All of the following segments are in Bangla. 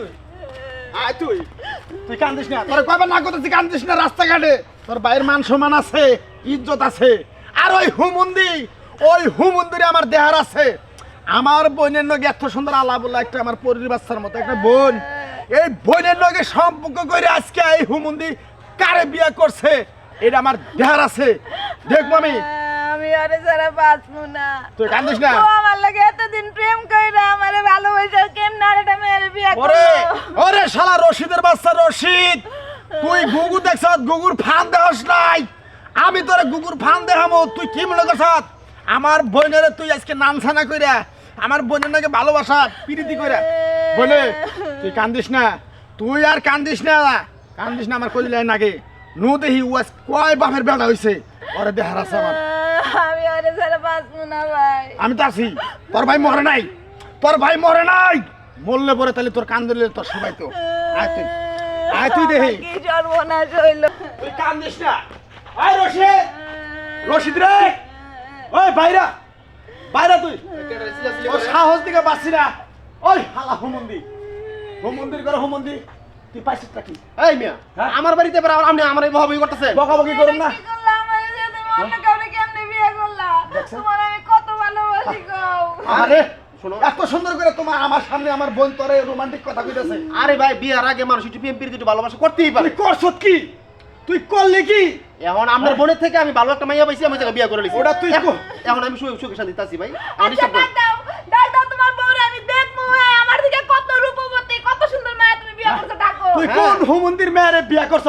তুই আয় তুই। তুই কান্দিস না তোর কয়বার না করতেছি কান্দিস না রাস্তাঘাটে। তোর বাইরের মান সম্মান আছে ইজ্জত আছে। আর ওই হুমুন্দি ওই হুমুন্দিরে আমার দেহার আছে। আমার বোনের নগে এত সুন্দর একটা আমার পরির বাচ্চার মতো একটা বোন। এই বোনের নগে সম্পর্ক করে আজকে এই হুমুন্দি কারে বিয়ে করছে এটা আমার দেহার আছে। দেখব আমি আমি আরে সারা বাঁচবো না। তুই কান্দিস না। আমার লাগে এতদিন প্রেম কইরা আমারে ভালোবাসা কেমন আর এটা মেরে বিয়ে ওরে ওরে শালা রশিদের বাচ্চা রশিদ। তুই গুগু দেখছ গুগুর ফান দেহস নাই। আমি তোরে গুগুর ফান দেখামো তুই কি মনে করছ? আমার বোনের তুই আজকে নাম নামছানা কইরা আমার বোনের নাকি ভালোবাসা প্রীতি কইরা। বলে তুই কান্দিস না তুই আর কান্দিস না কান্দিস না আমার কইলে নাকি। নু দেহি ওয়াস কয় বাপের বেড়া হইছে। ওরে দেহার আছে আমার। আমি আরে সারা বাঁচবো না ভাই। আমি তো আছি। তোর ভাই মরে নাই। তোর ভাই মরে নাই। মরলে পরে তাহলে তোর কান দিলে তোর সবাই তো। আয় তুই। আয় তুই দেখি। কি সর্বনাশ হইল? তুই কান দিস না। আয় রশিদ। রশিদ রে। ওই বাইরা। বাইরা তুই। ও সাহস দিকে বাসি না। ওই হালা হুমন্দি। হুমন্দির করে হুমন্দি। তুই পাইছিস কি? এই মিয়া হ্যাঁ? আমার বাড়িতে এবার আপনি আমার এই বহাবহি করতেছেন বকাবকি করুন না। তোমার আমি কত ভালোবাসি গো। আরে শোনো। এত সুন্দর করে তোমার আমার সামনে আমার বোন তোরে রোমান্টিক কথা কইতেছে। আরে ভাই বিয়ার আগে মানুষ একটু প্রেম প্রীতি একটু ভালোবাসা করতেই পারে। তুই কি? তুই করলি কি? এখন আপনার বোনের থেকে আমি ভালো একটা মাইয়া পাইছি আমি তাকে বিয়ে করে লিছি ওটা তুই এখন এখন আমি সুখে সুখে শান্তিতে আছি ভাই। আমি আচ্ছা ডিস্টার্ব ডাক দাও দাও তোমার বউরে আমি হ্যাঁ, আমার দিকে কত রূপবতী কত সুন্দর মায়া তুমি বিয়ে করছ ডাকো। তুই হ্যাঁ। কোন হুমন্দির মেয়েরে বিয়া করছ?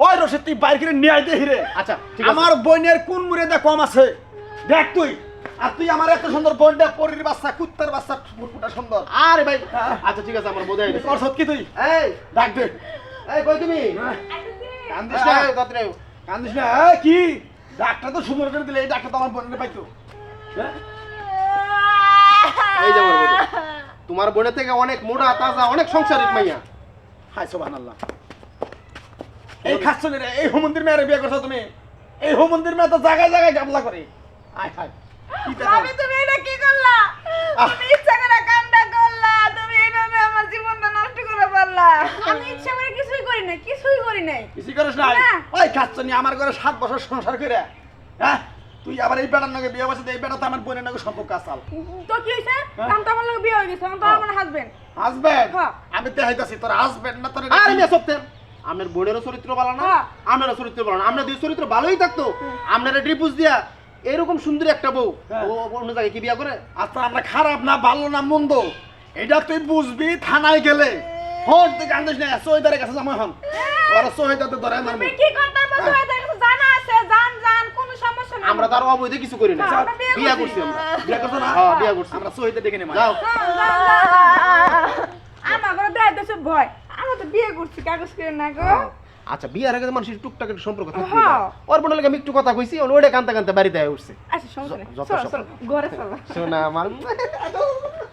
ওই রসে তুই বাইর করে নিয়ে আইতে হিরে আচ্ছা আমার বোনের কোন মুরেদা কম আছে? দেখ তুই। আর তুই আমার এত সুন্দর বোনটা পরির বাচ্চা কুত্তার বাচ্চা ফুটফুটা সুন্দর। আরে ভাই হ্যাঁ। আচ্ছা ঠিক আছে আমার করছ কি তুই? এই ডাক দে। এই কই তুমি? কান্দিস না। তাড়াতাড়ি কান্দিস না। কি? তো সুন্দর করে দিলে এই তো আমার বোনের পাইতো। হ্যাঁ? এই যে আমার তোমার বোনের থেকে অনেক মোটা তাজা অনেক সংসারিক মাইয়া। হাই সুবহানাল্লাহ। এই খাচ্ছনি রে? এই হুমন্দির মেয়েরে বিয়ে করছ তুমি? এই হুমন্দির মেয়ে তো জায়গায় জায়গায় গাবলা করে। আয় হায়? আমি তুমি এটা কি করলা? তুমি ইচ্ছা করে কামটা করলা তুমি এইভাবে আমার জীবনটা নষ্ট করে ফেললা। আমি ইচ্ছা করে কিছুই করি নাই কিছুই করি নাই। কিছু করিস না। ওই খাচ্ছনি আমার ঘরে সাত বছর সংসার করে। হ্যাঁ? তুই আবার এই বেটার নাকি বিয়ে বসে এই বেটা তো আমার বোনের নাকি সম্পর্ক আসাল তো কি হইছে হ্যাঁ? কাম তো আমার লগে বিয়ে হয়ে গেছে তো আমার হাজবেন্ড হাজবেন্ড হ্যাঁ। আমি দেখাইতাছি তোর হাজবেন্ড না তোর আরে মিয়া বোনেরও চরিত্র ভালো না হ্যাঁ। চরিত্র ভালো না। আপনার দুই চরিত্র ভালোই থাকতো। আপনারা ডিপুস দিয়া এরকম সুন্দর একটা বউ। হ্যাঁ। ও অন্য জায়গায় কি বিয়া করে? আচ্ছা আমরা খারাপ না ভালো না মন্দ? এটা তুই বুঝবি থানায় গেলে। হন তুই কান্দিস না সহিদারের কাছে ওরা সহিদাতে ধরে মারবো। কি করতে হ্যাঁ। জানা আছে জান জান কোনো সমস্যা নেই। আমরা তার অবৈধ কিছু করি না। বিয়ে করছি। আমরা। বিয়ে করছ না? হ্যাঁ, বিয়ে করছি। আমরা সহিদে ডেকে নেব। যাও। আমার ঘরে দেয় দেশে ভয়। আমরা তো বিয়ে করছি কাগজ করে না গো আচ্ছা বিয়ার আগে মানুষের টুকটাক একটু সম্পর্ক থাকে হ্যাঁ। ওর বোনের লাগে আমি একটু কথা কইছি ওরে কানতে কানতে বাড়িতে উঠছে। আচ্ছা সমস্যা নেই। ঘরে চলো। শোনা আমার